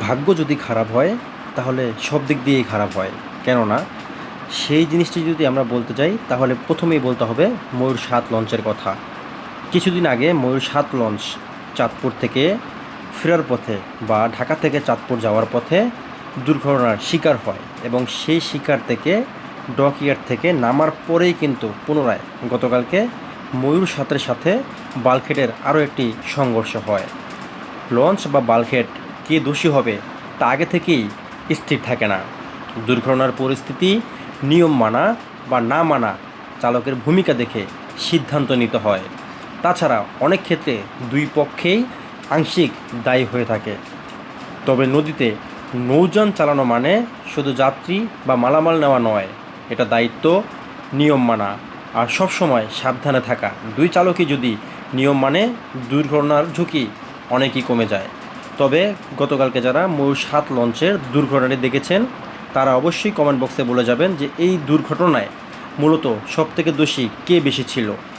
ভাগ্য যদি খারাপ হয়, তাহলে সব দিক দিয়েই খারাপ হয়। কেননা, সেই জিনিসটি যদি আমরা বলতে যাই তাহলে প্রথমেই বলতে হবে ময়ূর সাত লঞ্চের কথা। কিছুদিন আগে ময়ূর সাত লঞ্চ চাঁদপুর থেকে ফেরার পথে বা ঢাকা থেকে চাঁদপুর যাওয়ার পথে দুর্ঘটনার শিকার হয় এবং সেই শিকার থেকে ডকইয়ার্ড থেকে নামার পরেই কিন্তু পুনরায় গতকালকে ময়ূর সাতের সাথে বালখেটের আরও একটি সংঘর্ষ হয়। লঞ্চ বা বালখেট কে দোষী হবে তা আগে থেকেই স্থির থাকে না। দুর্ঘটনার পরিস্থিতি, নিয়ম মানা বা না মানা চালকের ভূমিকা দেখে সিদ্ধান্ত নিতে হয়। তাছাড়া অনেক ক্ষেত্রে দুই পক্ষেই আংশিক দায়ী হয়ে থাকে। তবে নদীতে নৌযান চালানো মানে শুধু যাত্রী বা মালামাল নেওয়া নয়, এটা দায়িত্ব, নিয়ম মানা। আর সবসময় সাবধানে থাকা। দুই চালকই যদি নিয়ম মানে দুর্ঘটনার ঝুঁকি অনেকই কমে যায়। তবে গতকালকে যারা ময়ূর সাত লঞ্চের দুর্ঘটনাটি দেখেছেন, তারা অবশ্যই কমেন্ট বক্সে বলে যাবেন যে এই দুর্ঘটনায় মূলত সবথেকে দোষী কে বেশি ছিল।